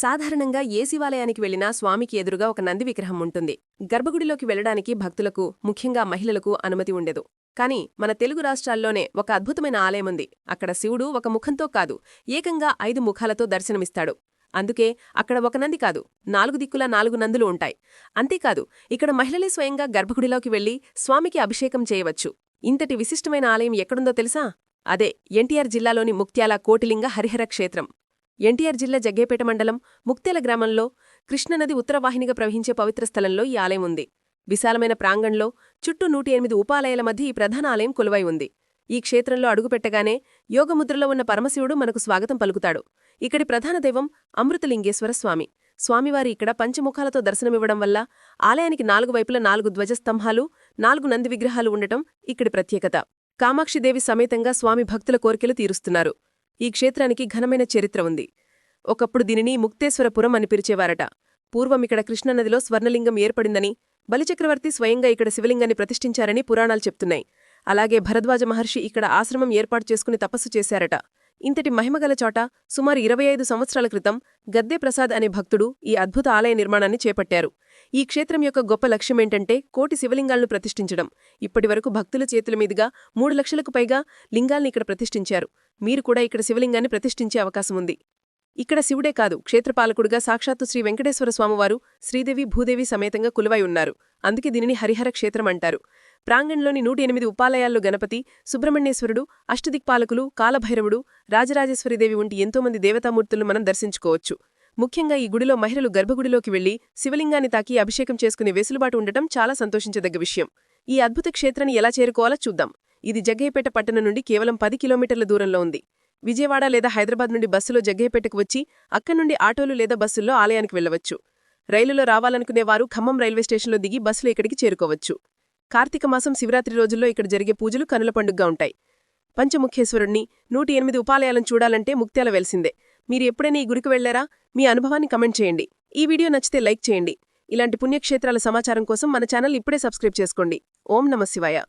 సాధారణంగా ఏ శివాలయానికి వెళ్ళినా స్వామికి ఎదురుగా ఒక నంది విగ్రహం ఉంటుంది. గర్భగుడిలోకి వెళ్ళడానికి భక్తులకు ముఖ్యంగా మహిళలకు అనుమతి ఉండేదు. కాని మన తెలుగు రాష్ట్రాల్లోనే ఒక అద్భుతమైన ఆలయముంది అక్కడ శివుడు ఒక ముఖంతో కాదు ఏకంగా ఐదు ముఖాలతో దర్శనమిస్తాడు. అందుకే అక్కడ ఒక నంది కాదు నాలుగు దిక్కులా నాలుగు నందులు ఉంటాయి. అంతేకాదు ఇక్కడ మహిళలే స్వయంగా గర్భగుడిలోకి వెళ్ళి స్వామికి అభిషేకం చేయవచ్చు. ఇంతటి విశిష్టమైన ఆలయం ఎక్కడుందో తెలుసా? అదే ఎన్టీఆర్ జిల్లాలోని ముక్త్యాల కోటిలింగ హరిహర క్షేత్రం. ఎన్టీఆర్ జిల్లా జగ్గేపేట మండలం ముక్తేల గ్రామంలో కృష్ణనది ఉత్తరవాహినిగా ప్రవహించే పవిత్ర స్థలంలో ఈ ఆలయం ఉంది. విశాలమైన ప్రాంగణంలో చుట్టూ నూటి ఎనిమిది ఉపాలయాల మధ్య ఈ ప్రధాన ఆలయం కొలువై ఉంది. ఈ క్షేత్రంలో అడుగుపెట్టగానే యోగముద్రలో ఉన్న పరమశివుడు మనకు స్వాగతం పలుకుతాడు. ఇక్కడి ప్రధాన దైవం అమృతలింగేశ్వర స్వామి. స్వామివారి ఇక్కడ పంచముఖాలతో దర్శనమివ్వడం వల్ల ఆలయానికి నాలుగు వైపుల నాలుగు ధ్వజస్తంభాలు నాలుగు నంది విగ్రహాలు ఉండటం ఇక్కడి ప్రత్యేకత. కామాక్షిదేవి సమేతంగా స్వామి భక్తుల కోరికలు తీరుస్తున్నారు. ఈ క్షేత్రానికి ఘనమైన చరిత్ర ఉంది. ఒకప్పుడు దీనిని ముక్తేశ్వరపురం అని పిలిచేవారట. పూర్వం ఇక్కడ కృష్ణనదిలో స్వర్ణలింగం ఏర్పడిందని బలిచక్రవర్తి స్వయంగా ఇక్కడ శివలింగాన్ని ప్రతిష్ఠించారని పురాణాలు చెప్తున్నాయి. అలాగే భరద్వాజ మహర్షి ఇక్కడ ఆశ్రమం ఏర్పాటు చేసుకుని తపస్సు చేశారట. ఇంతటి మహిమగల చోట సుమారు ఇరవై ఐదు సంవత్సరాల క్రితం గద్దె ప్రసాద్ అనే భక్తుడు ఈ అద్భుత ఆలయ నిర్మాణాన్ని చేపట్టారు. ఈ క్షేత్రం యొక్క గొప్ప లక్ష్యమేంటంటే కోటి శివలింగాలను ప్రతిష్ఠించడం. ఇప్పటివరకు భక్తుల చేతుల మీదుగా మూడు లక్షలకు పైగా లింగాల్ని ఇక్కడ ప్రతిష్ఠించారు. మీరు కూడా ఇక్కడ శివలింగాన్ని ప్రతిష్ఠించే అవకాశం ఉంది. ఇక్కడ శివుడే కాదు క్షేత్రపాలకుడుగా సాక్షాత్తు శ్రీ వెంకటేశ్వర స్వామివారు శ్రీదేవి భూదేవి సమేతంగా కులువై ఉన్నారు. అందుకే దీనిని హరిహర క్షేత్రం అంటారు. ప్రాంగణంలోని నూట ఎనిమిది ఉపాలయాల్లో గణపతి సుబ్రహ్మణ్యేశ్వరుడు అష్టదిక్పాలకులు కాలభైరవుడు రాజరాజేశ్వరిదేవి వంటి ఎంతోమంది దేవతామూర్తులను మనం దర్శించుకోవచ్చు. ముఖ్యంగా ఈ గుడిలో మహిళలు గర్భగుడిలోకి వెళ్ళి శివలింగాన్ని తాకి అభిషేకం చేసుకునే వెసులుబాటు ఉండటం చాలా సంతోషించదగ్గ విషయం. ఈ అద్భుత క్షేత్రాన్ని ఎలా చేరుకోవాలో చూద్దాం. ఇది జగ్గయ్యపేట పట్టణం నుండి కేవలం పది కిలోమీటర్ల దూరంలో ఉంది. విజయవాడ లేదా హైదరాబాద్ నుండి బస్సులో జగ్గయ్యపేటకు వచ్చి అక్కడి నుండి ఆటోలు లేదా బస్సుల్లో ఆలయానికి వెళ్ళవచ్చు రైలులో రావాలనుకునేవారు ఖమ్మం రైల్వే స్టేషన్లో దిగి బస్సులు ఇక్కడికి చేరుకోవచ్చు. కార్తీక మాసం శివరాత్రి రోజుల్లో ఇక్కడ జరిగే పూజలు కనుల పండుగగా ఉంటాయి. పంచముఖేశ్వరుణ్ణి నూటి ఎనిమిది ఉపాలయాలను చూడాలంటే ముక్త్యాల వెలిసిందే. మీరు ఎప్పుడైనా ఈ గుడికి వెళ్ళారా? మీ అనుభవాన్ని కమెంట్ చేయండి. ఈ వీడియో నచ్చితే లైక్ చేయండి. ఇలాంటి పుణ్యక్షేత్రాల సమాచారం కోసం మన ఛానల్ ఇప్పుడే సబ్స్క్రైబ్ చేసుకోండి. ఓం నమ శివాయ.